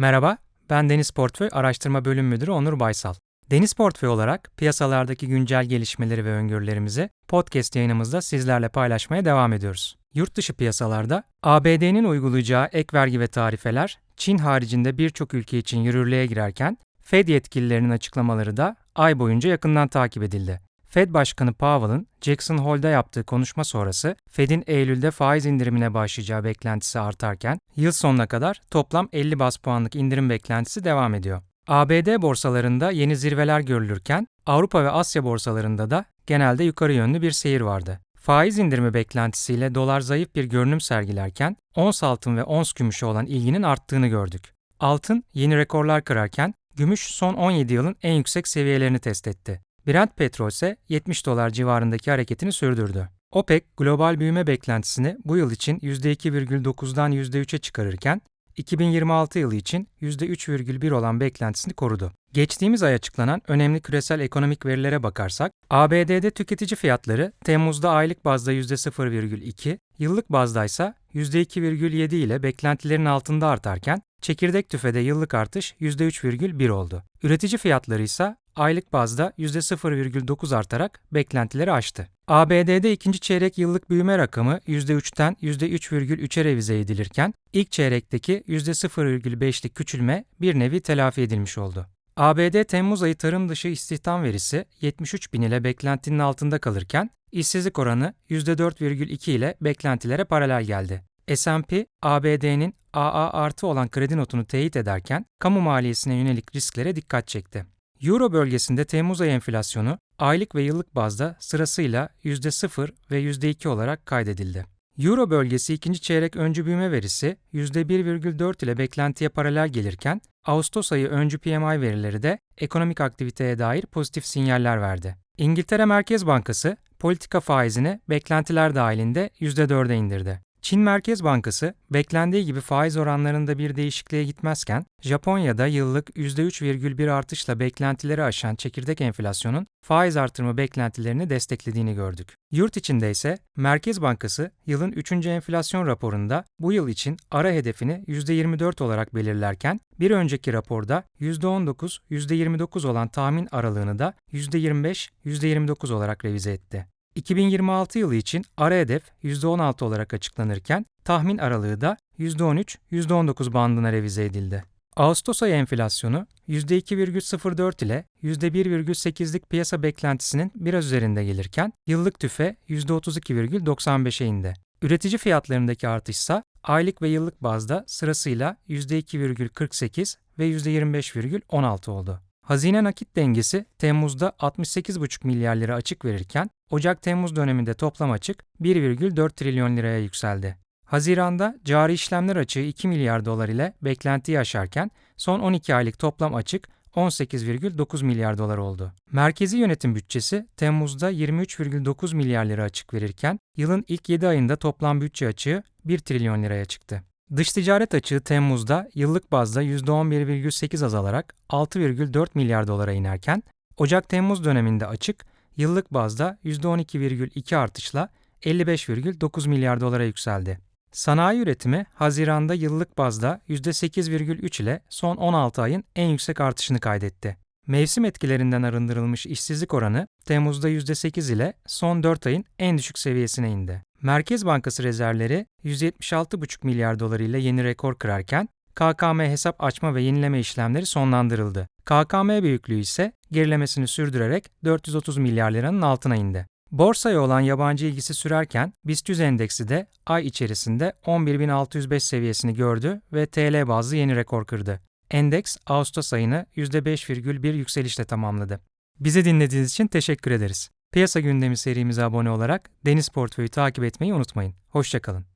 Merhaba, ben Deniz Portföy Araştırma Bölüm Müdürü Onur Baysal. Deniz Portföy olarak piyasalardaki güncel gelişmeleri ve öngörülerimizi podcast yayınımızda sizlerle paylaşmaya devam ediyoruz. Yurt dışı piyasalarda ABD'nin uygulayacağı ek vergi ve tarifeler Çin haricinde birçok ülke için yürürlüğe girerken Fed yetkililerinin açıklamaları da ay boyunca yakından takip edildi. Fed Başkanı Powell'ın Jackson Hole'da yaptığı konuşma sonrası Fed'in Eylül'de faiz indirimine başlayacağı beklentisi artarken yıl sonuna kadar toplam 50 bas puanlık indirim beklentisi devam ediyor. ABD borsalarında yeni zirveler görülürken Avrupa ve Asya borsalarında da genelde yukarı yönlü bir seyir vardı. Faiz indirimi beklentisiyle dolar zayıf bir görünüm sergilerken ons altın ve ons gümüşe olan ilginin arttığını gördük. Altın yeni rekorlar kırarken gümüş son 17 yılın en yüksek seviyelerini test etti. Brent petrol ise 70 dolar civarındaki hareketini sürdürdü. OPEC global büyüme beklentisini bu yıl için %2,9'dan %3'e çıkarırken 2026 yılı için %3,1 olan beklentisini korudu. Geçtiğimiz ay açıklanan önemli küresel ekonomik verilere bakarsak, ABD'de tüketici fiyatları Temmuz'da aylık bazda %0,2, yıllık bazda ise %2,7 ile beklentilerin altında artarken, çekirdek tüfede yıllık artış %3,1 oldu. Üretici fiyatları ise aylık bazda %0,9 artarak beklentileri aştı. ABD'de ikinci çeyrek yıllık büyüme rakamı %3'ten %3,3'e revize edilirken, ilk çeyrekteki %0,5'lik küçülme bir nevi telafi edilmiş oldu. ABD Temmuz ayı tarım dışı istihdam verisi 73 bin ile beklentinin altında kalırken, işsizlik oranı %4,2 ile beklentilere paralel geldi. S&P, ABD'nin AA artı olan kredi notunu teyit ederken, kamu maliyesine yönelik risklere dikkat çekti. Euro bölgesinde Temmuz ayı enflasyonu aylık ve yıllık bazda sırasıyla %0 ve %2 olarak kaydedildi. Euro bölgesi ikinci çeyrek öncü büyüme verisi %1,4 ile beklentiye paralel gelirken Ağustos ayı öncü PMI verileri de ekonomik aktiviteye dair pozitif sinyaller verdi. İngiltere Merkez Bankası politika faizini beklentiler dahilinde %4'e indirdi. Çin Merkez Bankası beklendiği gibi faiz oranlarında bir değişikliğe gitmezken Japonya'da yıllık %3,1 artışla beklentileri aşan çekirdek enflasyonun faiz artırma beklentilerini desteklediğini gördük. Yurt içinde ise Merkez Bankası yılın 3. enflasyon raporunda bu yıl için ara hedefini %24 olarak belirlerken bir önceki raporda %19-%29 olan tahmin aralığını da %25-%29 olarak revize etti. 2026 yılı için ara hedef %16 olarak açıklanırken tahmin aralığı da %13-%19 bandına revize edildi. Ağustos ayı enflasyonu %2,04 ile %1,8'lik piyasa beklentisinin biraz üzerinde gelirken yıllık tüfe %32,95'e indi. Üretici fiyatlarındaki artış ise aylık ve yıllık bazda sırasıyla %2,48 ve %25,16 oldu. Hazine nakit dengesi Temmuz'da 68,5 milyar lira açık verirken Ocak-Temmuz döneminde toplam açık 1,4 trilyon liraya yükseldi. Haziranda cari işlemler açığı 2 milyar dolar ile beklentiyi aşarken son 12 aylık toplam açık 18,9 milyar dolar oldu. Merkezi yönetim bütçesi Temmuz'da 23,9 milyar lira açık verirken yılın ilk 7 ayında toplam bütçe açığı 1 trilyon liraya çıktı. Dış ticaret açığı Temmuz'da yıllık bazda %11,8 azalarak 6,4 milyar dolara inerken, Ocak-Temmuz döneminde açık yıllık bazda %12,2 artışla 55,9 milyar dolara yükseldi. Sanayi üretimi Haziran'da yıllık bazda %8,3 ile son 16 ayın en yüksek artışını kaydetti. Mevsim etkilerinden arındırılmış işsizlik oranı Temmuz'da %8 ile son 4 ayın en düşük seviyesine indi. Merkez Bankası rezervleri 176,5 milyar dolar ile yeni rekor kırarken KKM hesap açma ve yenileme işlemleri sonlandırıldı. KKM büyüklüğü ise gerilemesini sürdürerek 430 milyar liranın altına indi. Borsaya olan yabancı ilgisi sürerken BIST 100 endeksi de ay içerisinde 11.605 seviyesini gördü ve TL bazlı yeni rekor kırdı. Endeks Ağustos ayını %5,1 yükselişle tamamladı. Bizi dinlediğiniz için teşekkür ederiz. Piyasa gündemi serimize abone olarak Deniz Portföyü takip etmeyi unutmayın. Hoşçakalın.